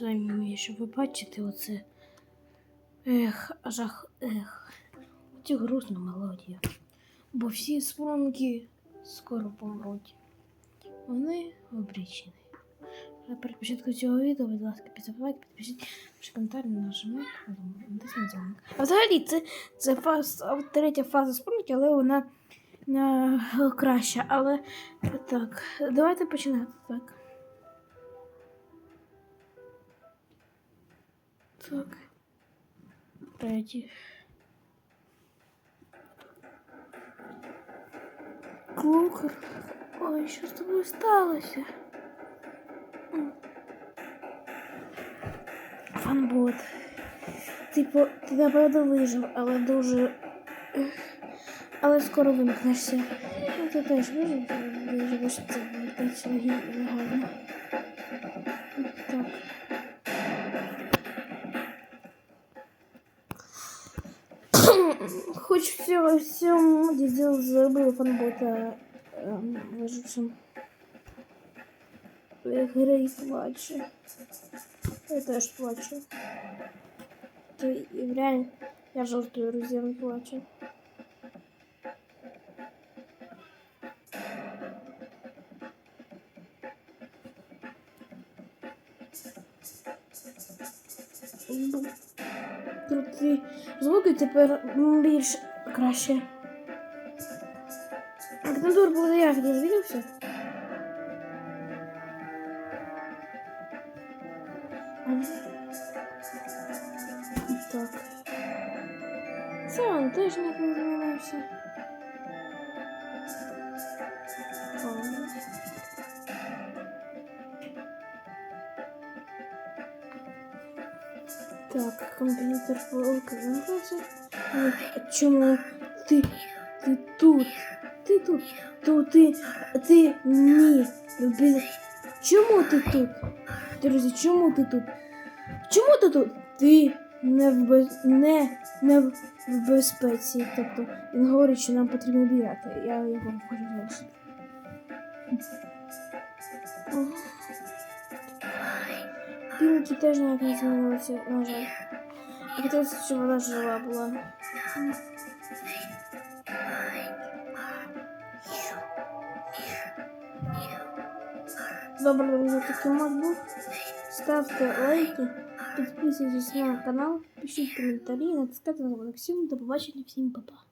самі, ви бачите оце. Ех, жах, ех. Цю грустну мелодію. Бо всі спронки скоро помруть. Вони обрічені. А перед початком цього відео, будь ласка, лайк, підпишіть ваші коментарі, нажимайте на дзвоник. А взагалі це, це фаз, третя фаза спронки, але вона е, краща. Але так, давайте починати так. Так. Третій. Клукер. Ой, що з тобою сталося? Фанбот. Типу, ти напевно вижив, але дуже. Але скоро вимкнешся. Ну, ти теж вижив, виживеш, це вертається легально. Так. Хоч в цьому всьому діділ зробив фанбота ем, вижившим. Грей плаче. Я теж плачу. Ти і реально я жартую, розім плачу. Ну, Круті Звуки тепер більш краще. Агнадур буде як ти звідався? Так. Це теж не змінився. Так, комп'ютер а Чому ти, ти тут? Ти тут? То ти, ти ні. Чому ти тут? Друзі, чому ти тут? Чому ти тут? Ти не в без... не, не в безпеці. Тобто він говорить, що нам потрібно бігати. Я його хочу залишити. Пінки теж ніяк не змінилися, на жаль. Я хотілося, щоб вона жива була. Добре, друзі, такий мод був. Ставте лайки, підписуйтесь на канал, пишіть коментарі, натискайте на дзвоник. Всім до побачення, всім па-па.